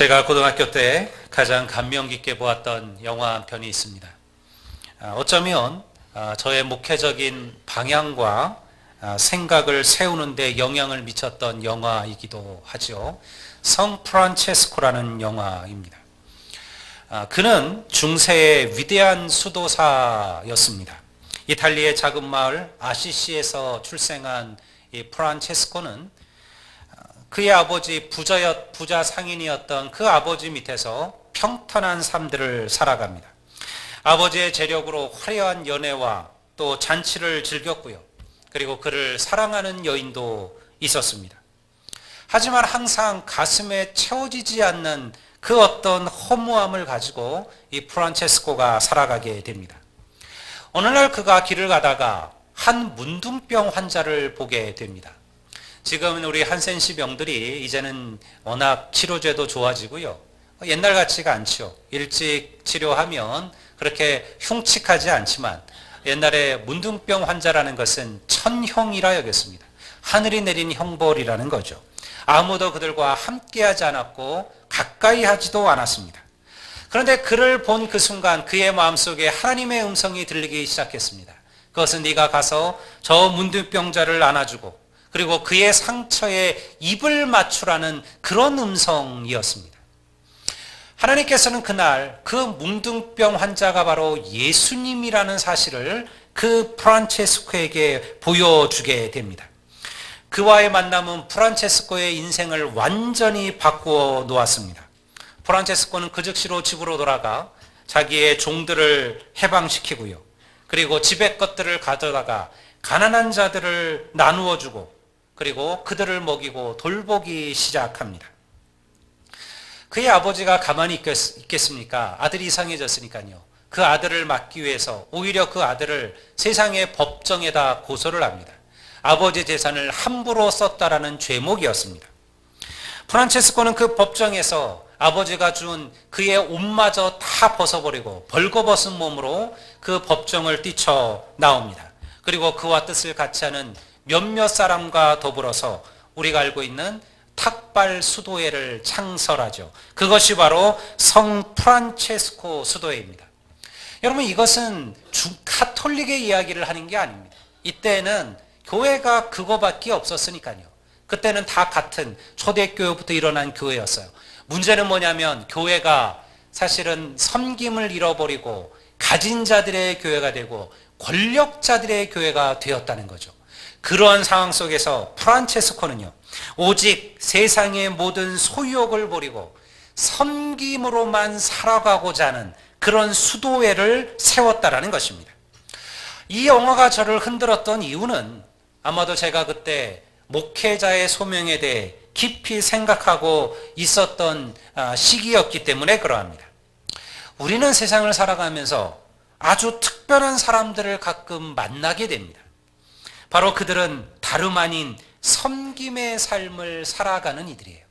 제가 고등학교 때 가장 감명 깊게 보았던 영화 한 편이 있습니다. 아, 어쩌면 아, 저의 목회적인 방향과 아, 생각을 세우는데 영향을 미쳤던 영화이기도 하죠. 성 프란체스코라는 영화입니다. 아, 그는 중세의 위대한 수도사였습니다. 이탈리아의 작은 마을 아시시에서 출생한 이 프란체스코는 그의 아버지 부자였, 부자 상인이었던 그 아버지 밑에서 평탄한 삶들을 살아갑니다. 아버지의 재력으로 화려한 연애와 또 잔치를 즐겼고요. 그리고 그를 사랑하는 여인도 있었습니다. 하지만 항상 가슴에 채워지지 않는 그 어떤 허무함을 가지고 이 프란체스코가 살아가게 됩니다. 어느 날 그가 길을 가다가 한 문둥병 환자를 보게 됩니다. 지금 우리 한센시 병들이 이제는 워낙 치료제도 좋아지고요. 옛날 같지가 않죠. 일찍 치료하면 그렇게 흉측하지 않지만 옛날에 문둥병 환자라는 것은 천형이라 여겼습니다. 하늘이 내린 형벌이라는 거죠. 아무도 그들과 함께하지 않았고 가까이 하지도 않았습니다. 그런데 그를 본 그 순간 그의 마음속에 하나님의 음성이 들리기 시작했습니다. 그것은 네가 가서 저 문둥병자를 안아주고 그리고 그의 상처에 입을 맞추라는 그런 음성이었습니다. 하나님께서는 그날 그 뭉둥병 환자가 바로 예수님이라는 사실을 그 프란체스코에게 보여주게 됩니다. 그와의 만남은 프란체스코의 인생을 완전히 바꾸어 놓았습니다. 프란체스코는 그 즉시로 집으로 돌아가 자기의 종들을 해방시키고요. 그리고 집의 것들을 가져다가 가난한 자들을 나누어 주고 그리고 그들을 먹이고 돌보기 시작합니다. 그의 아버지가 가만히 있겠 습니까? 아들이 이상해졌으니까요. 그 아들을 막기 위해서 오히려 그 아들을 세상의 법정에다 고소를 합니다. 아버지 재산을 함부로 썼다라는 죄목이었습니다. 프란체스코는 그 법정에서 아버지가 준 그의 옷마저 다 벗어버리고 벌거벗은 몸으로 그 법정을 뛰쳐 나옵니다. 그리고 그와 뜻을 같이 하는 몇몇 사람과 더불어서 우리가 알고 있는 탁발 수도회를 창설하죠. 그것이 바로 성 프란체스코 수도회입니다. 여러분 이것은 중 카톨릭의 이야기를 하는 게 아닙니다. 이때는 교회가 그거밖에 없었으니까요. 그때는 다 같은 초대교회부터 일어난 교회였어요. 문제는 뭐냐면 교회가 사실은 섬김을 잃어버리고 가진 자들의 교회가 되고 권력자들의 교회가 되었다는 거죠. 그러한 상황 속에서 프란체스코는요, 오직 세상의 모든 소유욕을 버리고 섬김으로만 살아가고자 하는 그런 수도회를 세웠다라는 것입니다. 이 영화가 저를 흔들었던 이유는 아마도 제가 그때 목회자의 소명에 대해 깊이 생각하고 있었던 아, 시기였기 때문에 그러합니다. 우리는 세상을 살아가면서 아주 특별한 사람들을 가끔 만나게 됩니다. 바로 그들은 다름 아닌 섬김의 삶을 살아가는 이들이에요.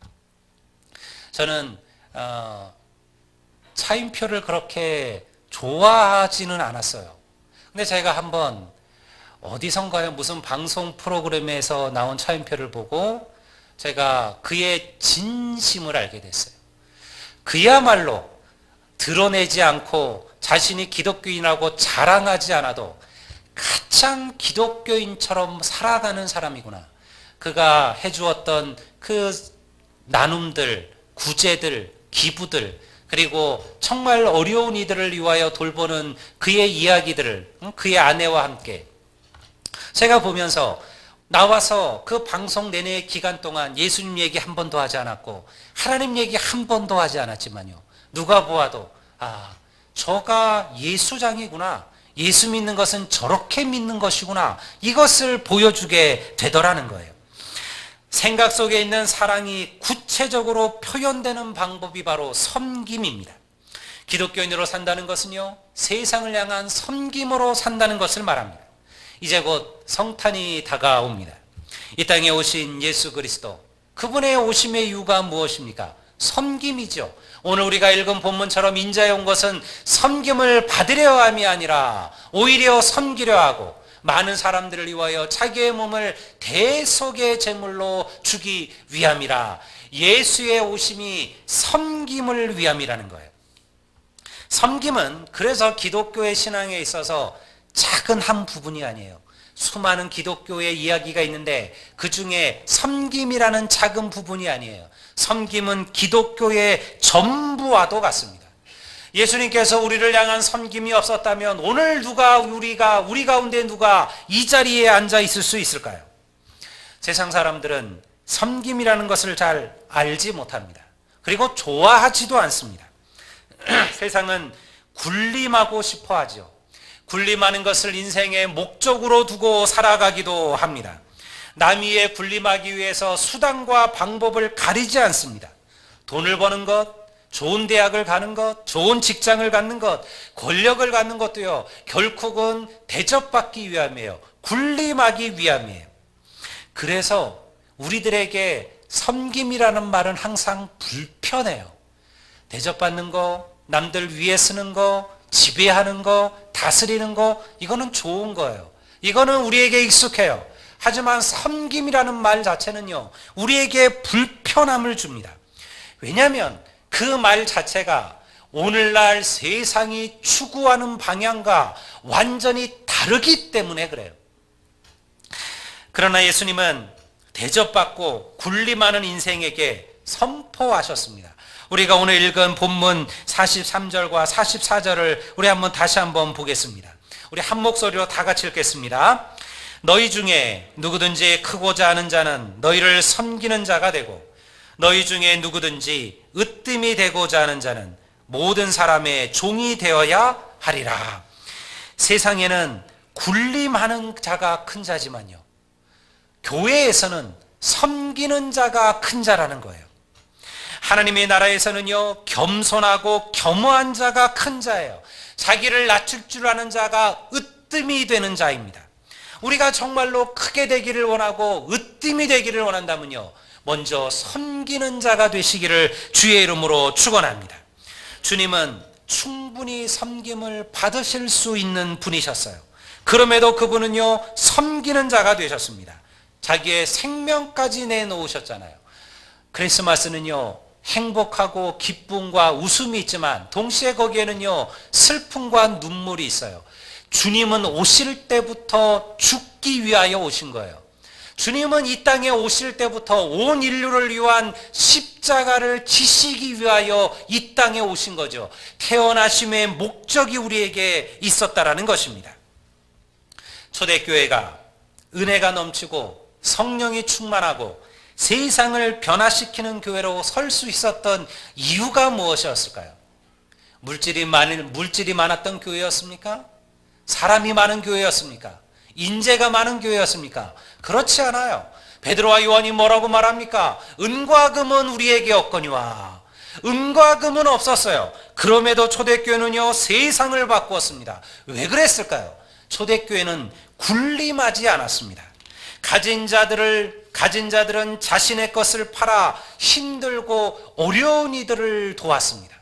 저는 어, 차인표를 그렇게 좋아하지는 않았어요. 근데 제가 한번 어디선가요 무슨 방송 프로그램에서 나온 차인표를 보고 제가 그의 진심을 알게 됐어요. 그야말로 드러내지 않고 자신이 기독교인이라고 자랑하지 않아도 가장 기독교인처럼 살아가는 사람이구나. 그가 해주었던 그 나눔들, 구제들, 기부들, 그리고 정말 어려운 이들을 위하여 돌보는 그의 이야기들을 그의 아내와 함께 제가 보면서 나와서 그 방송 내내 기간 동안 예수님 얘기 한 번도 하지 않았고 하나님 얘기 한 번도 하지 않았지만요. 누가 보아도 아 저가 예수장이구나. 예수 믿는 것은 저렇게 믿는 것이구나. 이것을 보여주게 되더라는 거예요. 생각 속에 있는 사랑이 구체적으로 표현되는 방법이 바로 섬김입니다. 기독교인으로 산다는 것은요, 세상을 향한 섬김으로 산다는 것을 말합니다. 이제 곧 성탄이 다가옵니다. 이 땅에 오신 예수 그리스도, 그분의 오심의 이유가 무엇입니까? 섬김이죠. 오늘 우리가 읽은 본문처럼 인자에 온 것은 섬김을 받으려 함이 아니라 오히려 섬기려 하고 많은 사람들을 위하여 자기의 몸을 대속의 제물로 주기 위함이라 예수의 오심이 섬김을 위함이라는 거예요. 섬김은 그래서 기독교의 신앙에 있어서 작은 한 부분이 아니에요. 수많은 기독교의 이야기가 있는데 그 중에 섬김이라는 작은 부분이 아니에요. 섬김은 기독교의 전부와도 같습니다. 예수님께서 우리를 향한 섬김이 없었다면 오늘 누가 우리가 우리 가운데 누가 이 자리에 앉아 있을 수 있을까요? 세상 사람들은 섬김이라는 것을 잘 알지 못합니다. 그리고 좋아하지도 않습니다. 세상은 군림하고 싶어 하죠. 군림하는 것을 인생의 목적으로 두고 살아가기도 합니다. 남위에 군림하기 위해서 수단과 방법을 가리지 않습니다. 돈을 버는 것, 좋은 대학을 가는 것, 좋은 직장을 갖는 것, 권력을 갖는 것도요, 결국은 대접받기 위함이에요. 군림하기 위함이에요. 그래서 우리들에게 섬김이라는 말은 항상 불편해요. 대접받는 거, 남들 위에 쓰는 거, 지배하는 거, 다스리는 거, 이거는 좋은 거예요. 이거는 우리에게 익숙해요. 하지만 섬김이라는 말 자체는요, 우리에게 불편함을 줍니다. 왜냐하면 그 말 자체가 오늘날 세상이 추구하는 방향과 완전히 다르기 때문에 그래요. 그러나 예수님은 대접받고 군림하는 인생에게 선포하셨습니다. 우리가 오늘 읽은 본문 43절과 44절을 우리 한번 다시 한번 보겠습니다. 우리 한 목소리로 다 같이 읽겠습니다. 너희 중에 누구든지 크고자 하는 자는 너희를 섬기는 자가 되고 너희 중에 누구든지 으뜸이 되고자 하는 자는 모든 사람의 종이 되어야 하리라. 세상에는 군림하는 자가 큰 자지만요. 교회에서는 섬기는 자가 큰 자라는 거예요. 하나님의 나라에서는요, 겸손하고 겸허한 자가 큰 자예요. 자기를 낮출 줄 아는 자가 으뜸이 되는 자입니다. 우리가 정말로 크게 되기를 원하고 으뜸이 되기를 원한다면요, 먼저 섬기는 자가 되시기를 주의 이름으로 축원합니다. 주님은 충분히 섬김을 받으실 수 있는 분이셨어요. 그럼에도 그분은요, 섬기는 자가 되셨습니다. 자기의 생명까지 내놓으셨잖아요. 크리스마스는요, 행복하고 기쁨과 웃음이 있지만 동시에 거기에는요, 슬픔과 눈물이 있어요. 주님은 오실 때부터 죽기 위하여 오신 거예요. 주님은 이 땅에 오실 때부터 온 인류를 위한 십자가를 지시기 위하여 이 땅에 오신 거죠. 태어나심의 목적이 우리에게 있었다라는 것입니다. 초대교회가 은혜가 넘치고 성령이 충만하고 세상을 변화시키는 교회로 설 수 있었던 이유가 무엇이었을까요? 물질이 많은 물질이 많았던 교회였습니까? 사람이 많은 교회였습니까? 인재가 많은 교회였습니까? 그렇지 않아요. 베드로와 요한이 뭐라고 말합니까? 은과 금은 우리에게 없거니와 은과 금은 없었어요. 그럼에도 초대교회는요 세상을 바꾸었습니다. 왜 그랬을까요? 초대교회는 군림하지 않았습니다. 가진 자들을 가진 자들은 자신의 것을 팔아 힘들고 어려운 이들을 도왔습니다.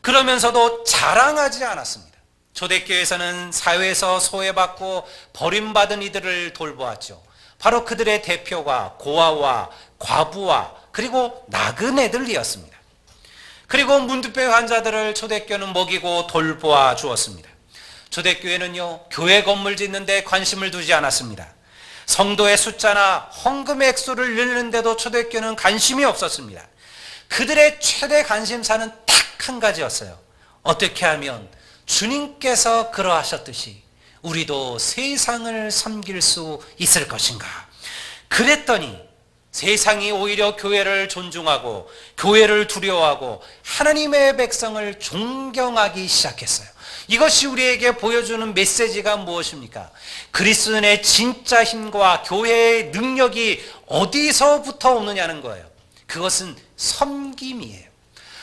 그러면서도 자랑하지 않았습니다. 초대교회에서는 사회에서 소외받고 버림받은 이들을 돌보았죠. 바로 그들의 대표가 고아와 과부와 그리고 나그네들이었습니다. 그리고 문두병 환자들을 초대교회는 먹이고 돌보아 주었습니다. 초대교회는요, 교회 건물 짓는데 관심을 두지 않았습니다. 성도의 숫자나 헌금의 액수를 늘리는데도 초대교회는 관심이 없었습니다. 그들의 최대 관심사는 딱 한 가지였어요. 어떻게 하면 주님께서 그러하셨듯이 우리도 세상을 섬길 수 있을 것인가. 그랬더니 세상이 오히려 교회를 존중하고 교회를 두려워하고 하나님의 백성을 존경하기 시작했어요. 이것이 우리에게 보여주는 메시지가 무엇입니까? 그리스도의 진짜 힘과 교회의 능력이 어디서부터 오느냐는 거예요. 그것은 섬김이에요.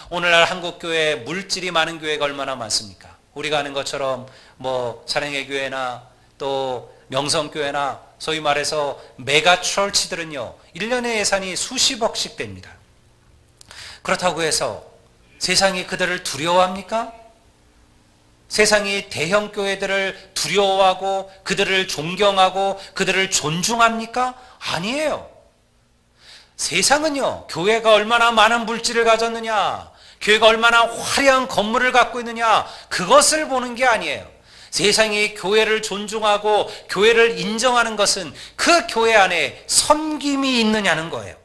오늘날 한국 교회 물질이 많은 교회가 얼마나 많습니까? 우리가 아는 것처럼 뭐 사랑의 교회나 또 명성 교회나 소위 말해서 메가 철치들은요. 1년의 예산이 수십억씩 됩니다. 그렇다고 해서 세상이 그들을 두려워합니까? 세상이 대형 교회들을 두려워하고 그들을 존경하고 그들을 존중합니까? 아니에요. 세상은요, 교회가 얼마나 많은 물질을 가졌느냐, 교회가 얼마나 화려한 건물을 갖고 있느냐, 그것을 보는 게 아니에요. 세상이 교회를 존중하고 교회를 인정하는 것은 그 교회 안에 섬김이 있느냐는 거예요.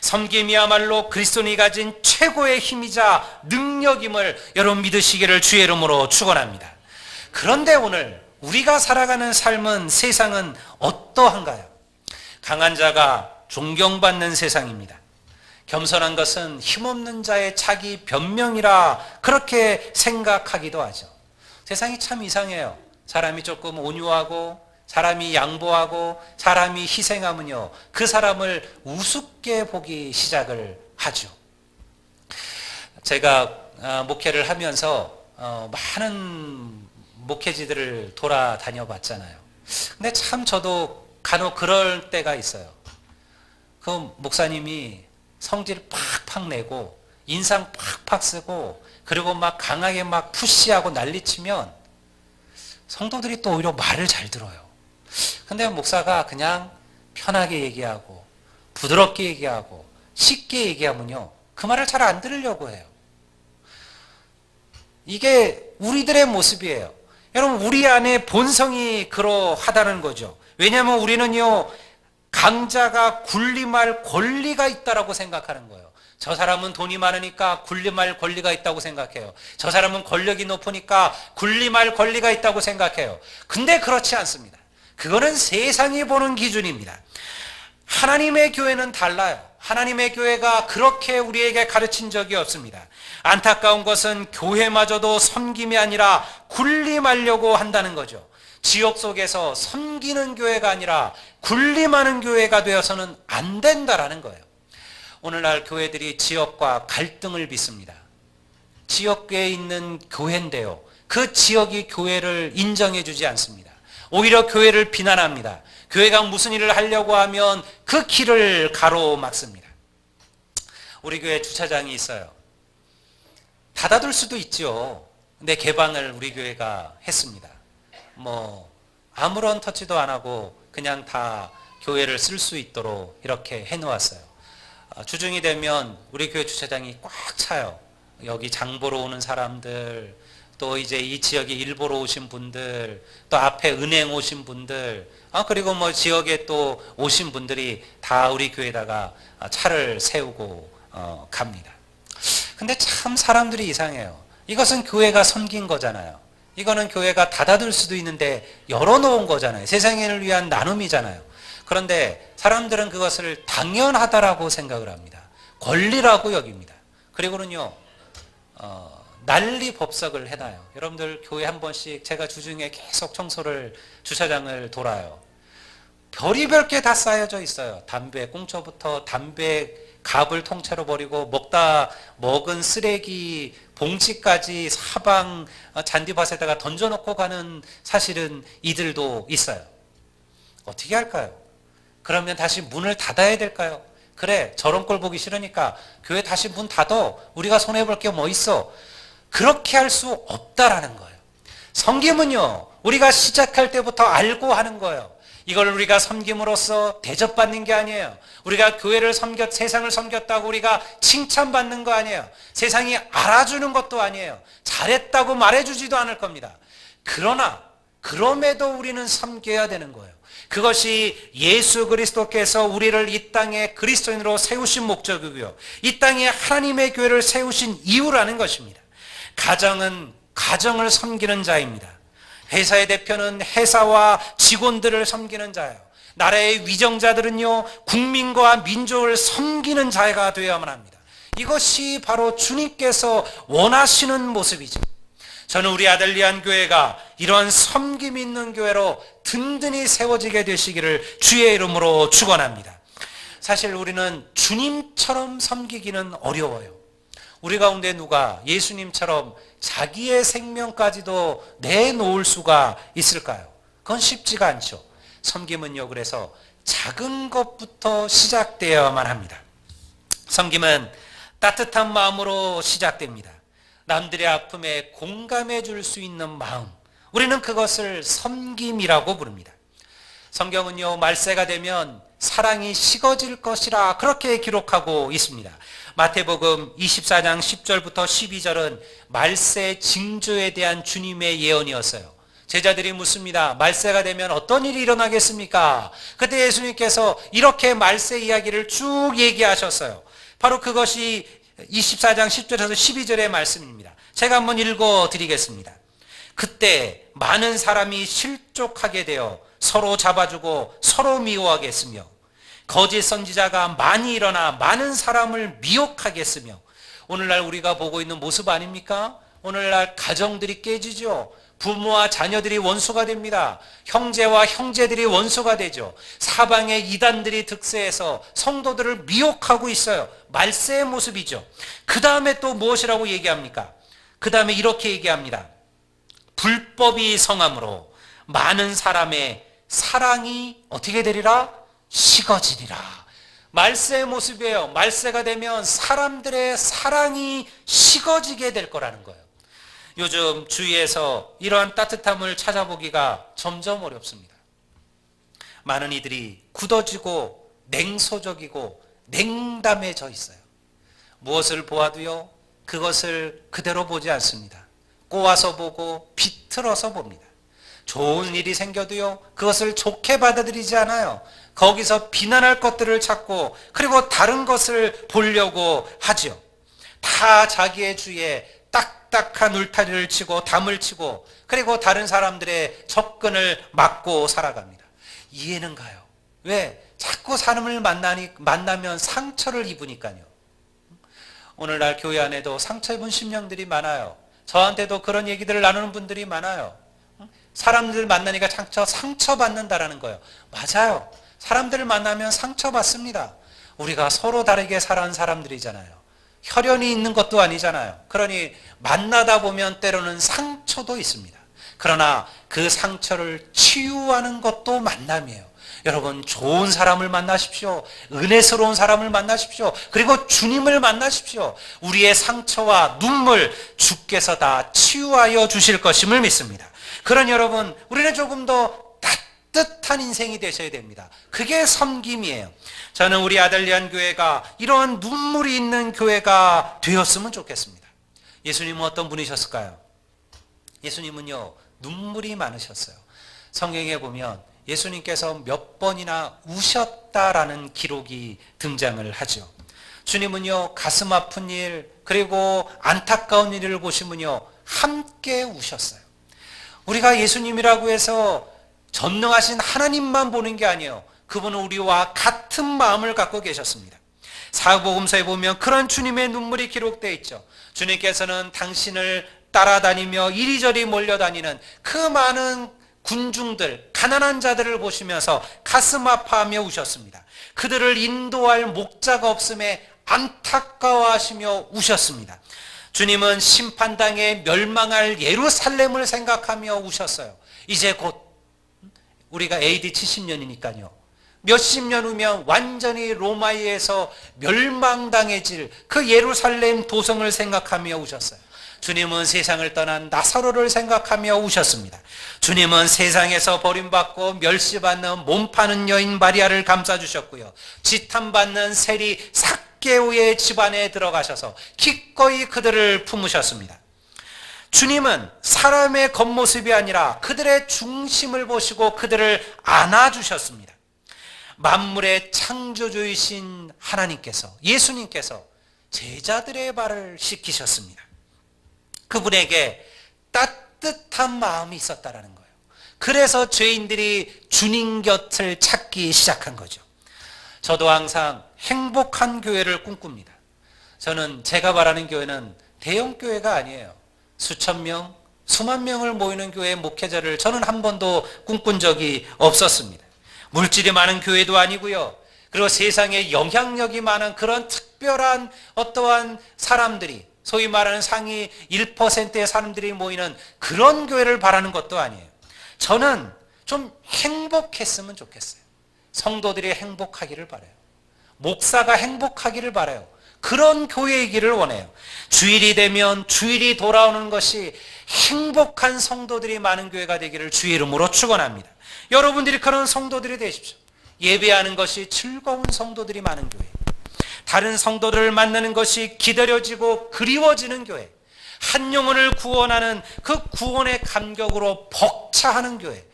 섬김이야말로 그리스도인이 가진 최고의 힘이자 능력임을 여러분 믿으시기를 주의 이름으로 축원합니다. 그런데 오늘 우리가 살아가는 삶은 세상은 어떠한가요? 강한 자가 존경받는 세상입니다. 겸손한 것은 힘없는 자의 자기 변명이라 그렇게 생각하기도 하죠. 세상이 참 이상해요. 사람이 조금 온유하고 사람이 양보하고 사람이 희생하면요. 그 사람을 우습게 보기 시작을 하죠. 제가 아, 목회를 하면서 어, 많은 목회지들을 돌아다녀 봤잖아요. 근데 참 저도 간혹 그럴 때가 있어요. 그 목사님이 성질 팍팍 내고 인상 팍팍 쓰고 그리고 막 강하게 막 푸시하고 난리치면 성도들이 또 오히려 말을 잘 들어요. 근데 목사가 그냥 편하게 얘기하고 부드럽게 얘기하고 쉽게 얘기하면요. 그 말을 잘 안 들으려고 해요. 이게 우리들의 모습이에요. 여러분, 우리 안에 본성이 그러하다는 거죠. 왜냐하면 우리는요, 강자가 군림할 권리가 있다라고 생각하는 거예요. 저 사람은 돈이 많으니까 군림할 권리가 있다고 생각해요. 저 사람은 권력이 높으니까 군림할 권리가 있다고 생각해요. 근데 그렇지 않습니다. 그거는 세상이 보는 기준입니다. 하나님의 교회는 달라요. 하나님의 교회가 그렇게 우리에게 가르친 적이 없습니다. 안타까운 것은 교회마저도 섬김이 아니라 군림하려고 한다는 거죠. 지역 속에서 섬기는 교회가 아니라 군림하는 교회가 되어서는 안 된다라는 거예요. 오늘날 교회들이 지역과 갈등을 빚습니다. 지역에 있는 교회인데요. 그 지역이 교회를 인정해 주지 않습니다. 오히려 교회를 비난합니다. 교회가 무슨 일을 하려고 하면 그 길을 가로막습니다. 우리 교회 주차장이 있어요. 닫아둘 수도 있죠. 근데 개방을 우리 교회가 했습니다. 뭐 아무런 터치도 안 하고 그냥 다 교회를 쓸 수 있도록 이렇게 해놓았어요. 아, 주중이 되면 우리 교회 주차장이 꽉 차요. 여기 장 보러 오는 사람들, 또 이제 이 지역에 일 보러 오신 분들, 또 앞에 은행 오신 분들, 아 그리고 뭐 지역에 또 오신 분들이 다 우리 교회에다가 차를 세우고 어, 갑니다. 근데 참 사람들이 이상해요. 이것은 교회가 섬긴 거잖아요. 이거는 교회가 닫아둘 수도 있는데 열어놓은 거잖아요. 세상을 위한 나눔이잖아요. 그런데 사람들은 그것을 당연하다라고 생각을 합니다. 권리라고 여깁니다. 그리고는요, 어, 난리 법석을 해놔요. 여러분들 교회 한 번씩 제가 주중에 계속 청소를 주차장을 돌아요. 별이별 게 다 쌓여져 있어요. 담배 꽁초부터 담배 갑을 통째로 버리고 먹다 먹은 쓰레기 봉지까지 사방 잔디밭에다가 던져놓고 가는 사실은 이들도 있어요. 어떻게 할까요? 그러면 다시 문을 닫아야 될까요? 그래 저런 꼴 보기 싫으니까 교회 다시 문 닫어 우리가 손해볼 게 뭐 있어 그렇게 할 수 없다라는 거예요. 성김은요 우리가 시작할 때부터 알고 하는 거예요. 이걸 우리가 섬김으로써 대접받는 게 아니에요. 우리가 교회를 섬겼, 세상을 섬겼다고 우리가 칭찬받는 거 아니에요. 세상이 알아주는 것도 아니에요. 잘했다고 말해주지도 않을 겁니다. 그러나, 그럼에도 우리는 섬겨야 되는 거예요. 그것이 예수 그리스도께서 우리를 이 땅에 그리스도인으로 세우신 목적이고요. 이 땅에 하나님의 교회를 세우신 이유라는 것입니다. 가정은 가정을 섬기는 자입니다. 회사의 대표는 회사와 직원들을 섬기는 자예요. 나라의 위정자들은요, 국민과 민족을 섬기는 자가 되어야만 합니다. 이것이 바로 주님께서 원하시는 모습이죠. 저는 우리 아들리안 교회가 이러한 섬김 있는 교회로 든든히 세워지게 되시기를 주의 이름으로 축원합니다. 사실 우리는 주님처럼 섬기기는 어려워요. 우리 가운데 누가 예수님처럼 자기의 생명까지도 내놓을 수가 있을까요? 그건 쉽지가 않죠. 섬김은요, 그래서 작은 것부터 시작되어야만 합니다. 섬김은 따뜻한 마음으로 시작됩니다. 남들의 아픔에 공감해 줄 수 있는 마음. 우리는 그것을 섬김이라고 부릅니다. 성경은요, 말세가 되면 사랑이 식어질 것이라 그렇게 기록하고 있습니다. 마태복음 24장 10절부터 12절은 말세 징조에 대한 주님의 예언이었어요. 제자들이 묻습니다. 말세가 되면 어떤 일이 일어나겠습니까? 그때 예수님께서 이렇게 말세 이야기를 쭉 얘기하셨어요. 바로 그것이 24장 10절에서 12절의 말씀입니다. 제가 한번 읽어 드리겠습니다. 그때 많은 사람이 실족하게 되어 서로 잡아주고 서로 미워하겠으며 거짓 선지자가 많이 일어나 많은 사람을 미혹하겠으며 오늘날 우리가 보고 있는 모습 아닙니까? 오늘날 가정들이 깨지죠. 부모와 자녀들이 원수가 됩니다. 형제와 형제들이 원수가 되죠. 사방의 이단들이 득세해서 성도들을 미혹하고 있어요. 말세의 모습이죠. 그 다음에 또 무엇이라고 얘기합니까? 그 다음에 이렇게 얘기합니다. 불법이 성함으로 많은 사람의 사랑이 어떻게 되리라? 식어지리라. 말세의 모습이에요. 말세가 되면 사람들의 사랑이 식어지게 될 거라는 거예요. 요즘 주위에서 이러한 따뜻함을 찾아보기가 점점 어렵습니다. 많은 이들이 굳어지고 냉소적이고 냉담해져 있어요. 무엇을 보아도요, 그것을 그대로 보지 않습니다. 꼬아서 보고 비틀어서 봅니다. 좋은 일이 생겨도요, 그것을 좋게 받아들이지 않아요. 거기서 비난할 것들을 찾고, 그리고 다른 것을 보려고 하죠. 다 자기의 주에 딱딱한 울타리를 치고, 담을 치고, 그리고 다른 사람들의 접근을 막고 살아갑니다. 이해는 가요. 왜? 자꾸 사람을 만나니, 만나면 상처를 입으니까요. 오늘날 교회 안에도 상처 입은 심령들이 많아요. 저한테도 그런 얘기들을 나누는 분들이 많아요. 사람들 만나니까 상처, 상처받는다라는 거예요. 맞아요. 사람들을 만나면 상처받습니다. 우리가 서로 다르게 살아온 사람들이잖아요. 혈연이 있는 것도 아니잖아요. 그러니 만나다 보면 때로는 상처도 있습니다. 그러나 그 상처를 치유하는 것도 만남이에요. 여러분 좋은 사람을 만나십시오. 은혜스러운 사람을 만나십시오. 그리고 주님을 만나십시오. 우리의 상처와 눈물 주께서 다 치유하여 주실 것임을 믿습니다. 그런 여러분 우리는 조금 더 따뜻한 인생이 되셔야 됩니다. 그게 섬김이에요. 저는 우리 아들리안 교회가 이러한 눈물이 있는 교회가 되었으면 좋겠습니다. 예수님은 어떤 분이셨을까요? 예수님은요 눈물이 많으셨어요. 성경에 보면 예수님께서 몇 번이나 우셨다라는 기록이 등장을 하죠. 주님은요, 가슴 아픈 일, 그리고 안타까운 일을 보시면요, 함께 우셨어요. 우리가 예수님이라고 해서 전능하신 하나님만 보는 게 아니에요. 그분은 우리와 같은 마음을 갖고 계셨습니다. 사복음서에 보면 그런 주님의 눈물이 기록되어 있죠. 주님께서는 당신을 따라다니며 이리저리 몰려다니는 그 많은 군중들, 가난한 자들을 보시면서 가슴 아파하며 우셨습니다. 그들을 인도할 목자가 없음에 안타까워하시며 우셨습니다. 주님은 심판당에 멸망할 예루살렘을 생각하며 우셨어요. 이제 곧 우리가 AD 70년이니까요. 몇십 년 후면 완전히 로마에서 멸망당해질 그 예루살렘 도성을 생각하며 우셨어요. 주님은 세상을 떠난 나사로를 생각하며 우셨습니다. 주님은 세상에서 버림받고 멸시받는 몸 파는 여인 마리아를 감싸주셨고요. 지탄받는 세리 삭 개오의 집안에 들어가셔서 기꺼이 그들을 품으셨습니다. 주님은 사람의 겉모습이 아니라 그들의 중심을 보시고 그들을 안아주셨습니다. 만물의 창조주이신 하나님께서, 예수님께서 제자들의 발을 씻기셨습니다. 그분에게 따뜻한 마음이 있었다라는 거예요. 그래서 죄인들이 주님 곁을 찾기 시작한 거죠. 저도 항상 행복한 교회를 꿈꿉니다. 저는 제가 바라는 교회는 대형 교회가 아니에요. 수천 명, 수만 명을 모이는 교회 목회자를 저는 한 번도 꿈꾼 적이 없었습니다. 물질이 많은 교회도 아니고요. 그리고 세상에 영향력이 많은 그런 특별한 어떠한 사람들이 소위 말하는 상위 1%의 사람들이 모이는 그런 교회를 바라는 것도 아니에요. 저는 좀 행복했으면 좋겠어요. 성도들이 행복하기를 바라요. 목사가 행복하기를 바라요. 그런 교회이기를 원해요. 주일이 되면 주일이 돌아오는 것이 행복한 성도들이 많은 교회가 되기를 주의 이름으로 축원합니다. 여러분들이 그런 성도들이 되십시오. 예배하는 것이 즐거운 성도들이 많은 교회. 다른 성도들을 만나는 것이 기다려지고 그리워지는 교회. 한 영혼을 구원하는 그 구원의 감격으로 벅차하는 교회.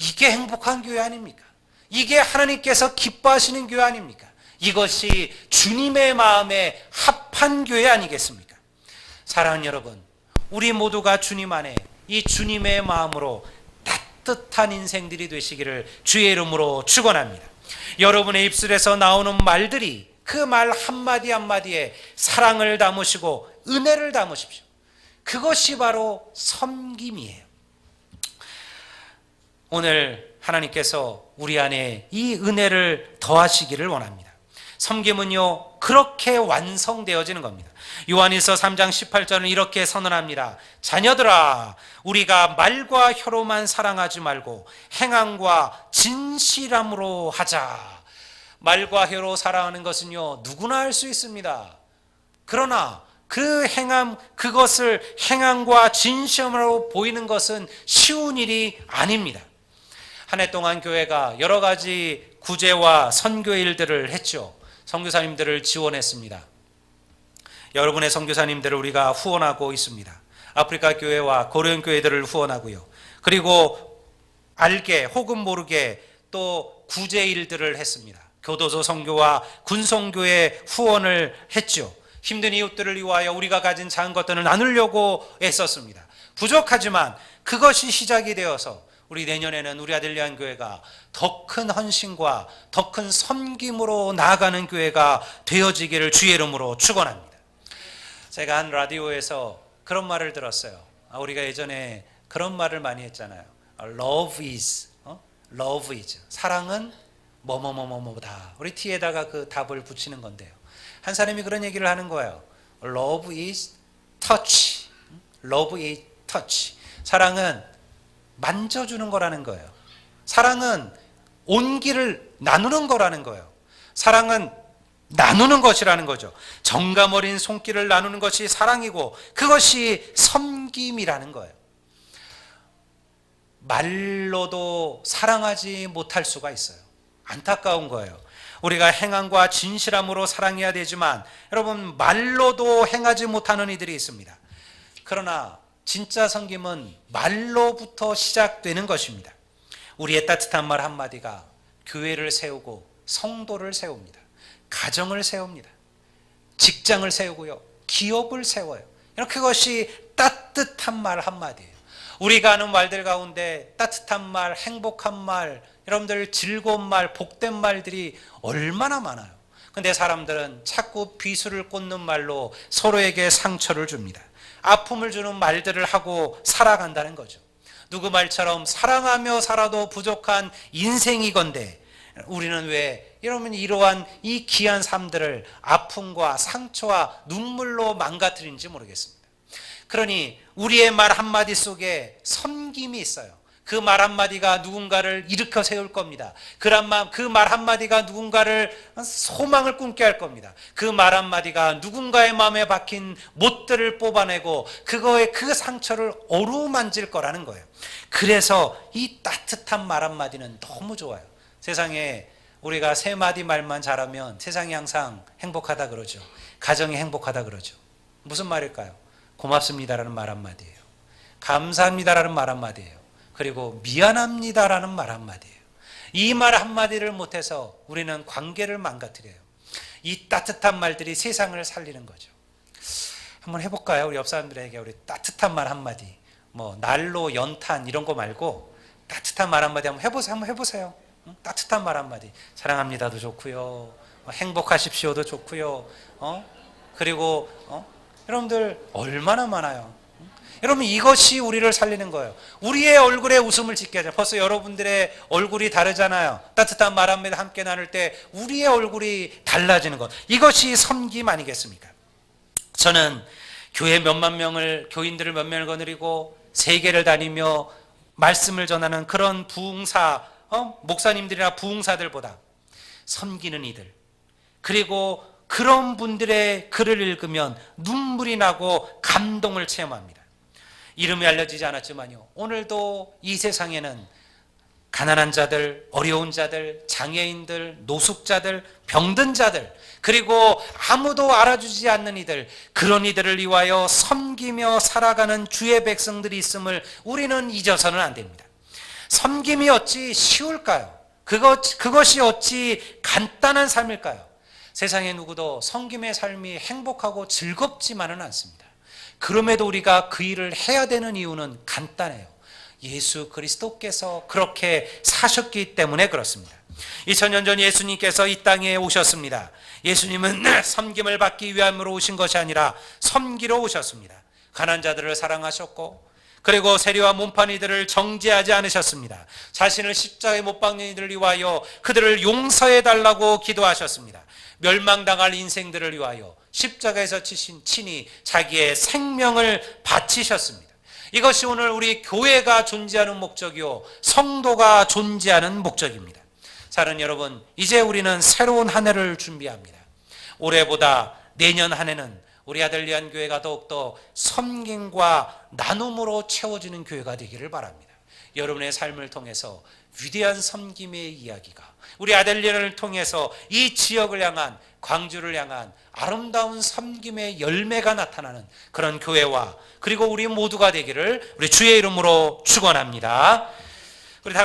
이게 행복한 교회 아닙니까? 이게 하나님께서 기뻐하시는 교회 아닙니까? 이것이 주님의 마음에 합한 교회 아니겠습니까? 사랑하는 여러분, 우리 모두가 주님 안에 이 주님의 마음으로 따뜻한 인생들이 되시기를 주의 이름으로 축원합니다. 여러분의 입술에서 나오는 말들이 그 말 한마디 한마디에 사랑을 담으시고 은혜를 담으십시오. 그것이 바로 섬김이에요. 오늘 하나님께서 우리 안에 이 은혜를 더하시기를 원합니다. 섬김은요, 그렇게 완성되어지는 겁니다. 요한일서 3장 18절은 이렇게 선언합니다. 자녀들아, 우리가 말과 혀로만 사랑하지 말고 행함과 진실함으로 하자. 말과 혀로 사랑하는 것은요, 누구나 할 수 있습니다. 그러나 그 행함, 그것을 행함과 진심으로 보이는 것은 쉬운 일이 아닙니다. 한 해 동안 교회가 여러 가지 구제와 선교 일들을 했죠. 선교사님들을 지원했습니다. 여러분의 선교사님들을 우리가 후원하고 있습니다. 아프리카 교회와 고려인 교회들을 후원하고요. 그리고 알게 혹은 모르게 또 구제 일들을 했습니다. 교도소 선교와 군선교회 후원을 했죠. 힘든 이웃들을 위하여 우리가 가진 작은 것들을 나누려고 애썼습니다. 부족하지만 그것이 시작이 되어서 우리 내년에는 우리 아들리안 교회가 더 큰 헌신과 더 큰 섬김으로 나아가는 교회가 되어지기를 주의 이름으로 축원합니다. 제가 한 라디오에서 그런 말을 들었어요. 아, 우리가 예전에 그런 말을 많이 했잖아요. Love is, 어? Love is. 사랑은 뭐뭐뭐뭐뭐다. 우리 T에다가 그 답을 붙이는 건데요. 한 사람이 그런 얘기를 하는 거예요. Love is touch. Love is touch. 사랑은 만져주는 거라는 거예요. 사랑은 온기를 나누는 거라는 거예요. 사랑은 나누는 것이라는 거죠. 정감 어린 손길을 나누는 것이 사랑이고 그것이 섬김이라는 거예요. 말로도 사랑하지 못할 수가 있어요. 안타까운 거예요. 우리가 행함과 진실함으로 사랑해야 되지만 여러분 말로도 행하지 못하는 이들이 있습니다. 그러나 진짜 섬김은 말로부터 시작되는 것입니다. 우리의 따뜻한 말 한마디가 교회를 세우고 성도를 세웁니다. 가정을 세웁니다. 직장을 세우고요. 기업을 세워요. 그것이 따뜻한 말 한마디예요. 우리가 하는 말들 가운데 따뜻한 말, 행복한 말, 여러분들 즐거운 말, 복된 말들이 얼마나 많아요. 근데 사람들은 자꾸 비수를 꽂는 말로 서로에게 상처를 줍니다. 아픔을 주는 말들을 하고 살아간다는 거죠. 누구 말처럼 사랑하며 살아도 부족한 인생이건데 우리는 왜 이러면 이러한 이 귀한 삶들을 아픔과 상처와 눈물로 망가뜨리는지 모르겠습니다. 그러니 우리의 말 한마디 속에 섬김이 있어요. 그 말 한마디가 누군가를 일으켜 세울 겁니다. 그말 한마디가 누군가를 소망을 꿈게 할 겁니다. 그 말 한마디가 누군가의 마음에 박힌 못들을 뽑아내고 그거의 그 상처를 어루만질 거라는 거예요. 그래서 이 따뜻한 말 한마디는 너무 좋아요. 세상에 우리가 세 마디 말만 잘하면 세상이 항상 행복하다 그러죠. 가정이 행복하다 그러죠. 무슨 말일까요? 고맙습니다라는 말 한마디예요. 감사합니다라는 말 한마디예요. 그리고 미안합니다라는 말 한마디예요. 이 말 한마디를 못해서 우리는 관계를 망가뜨려요. 이 따뜻한 말들이 세상을 살리는 거죠. 한번 해볼까요? 우리 옆 사람들에게 우리 따뜻한 말 한마디. 뭐, 날로, 연탄 이런 거 말고 따뜻한 말 한마디 한번 해보세요. 한번 해보세요. 응? 따뜻한 말 한마디. 사랑합니다도 좋고요. 뭐 행복하십시오도 좋고요. 어? 그리고, 어? 여러분들 얼마나 많아요. 여러분 이것이 우리를 살리는 거예요. 우리의 얼굴에 웃음을 짓게 하죠. 벌써 여러분들의 얼굴이 다르잖아요. 따뜻한 말 한마디 함께 나눌 때 우리의 얼굴이 달라지는 것. 이것이 섬김 아니겠습니까? 저는 교회 몇만 명을 교인들을 몇 명을 거느리고 세계를 다니며 말씀을 전하는 그런 부흥사 어? 목사님들이나 부흥사들보다 섬기는 이들 그리고 그런 분들의 글을 읽으면 눈물이 나고 감동을 체험합니다. 이름이 알려지지 않았지만요. 오늘도 이 세상에는 가난한 자들, 어려운 자들, 장애인들, 노숙자들, 병든 자들, 그리고 아무도 알아주지 않는 이들, 그런 이들을 위하여 섬기며 살아가는 주의 백성들이 있음을 우리는 잊어서는 안 됩니다. 섬김이 어찌 쉬울까요? 그것, 그것이 어찌 간단한 삶일까요? 세상에 누구도 섬김의 삶이 행복하고 즐겁지만은 않습니다. 그럼에도 우리가 그 일을 해야 되는 이유는 간단해요. 예수 그리스도께서 그렇게 사셨기 때문에 그렇습니다. 2000년 전 예수님께서 이 땅에 오셨습니다. 예수님은 섬김을 받기 위함으로 오신 것이 아니라 섬기러 오셨습니다. 가난 자들을 사랑하셨고 그리고 세리와 몸판이들을 정죄하지 않으셨습니다. 자신을 십자가에 못 박는 이들을 위하여 그들을 용서해 달라고 기도하셨습니다. 멸망당할 인생들을 위하여 십자가에서 치신 친히 자기의 생명을 바치셨습니다. 이것이 오늘 우리 교회가 존재하는 목적이요 성도가 존재하는 목적입니다. 사는 여러분, 이제 우리는 새로운 한 해를 준비합니다. 올해보다 내년 한 해는 우리 아들 리안 교회가 더욱더 섬김과 나눔으로 채워지는 교회가 되기를 바랍니다. 여러분의 삶을 통해서 위대한 섬김의 이야기가 우리 아델리안을 통해서 이 지역을 향한 광주를 향한 아름다운 섬김의 열매가 나타나는 그런 교회와 그리고 우리 모두가 되기를 우리 주의 이름으로 축원합니다. 우리 다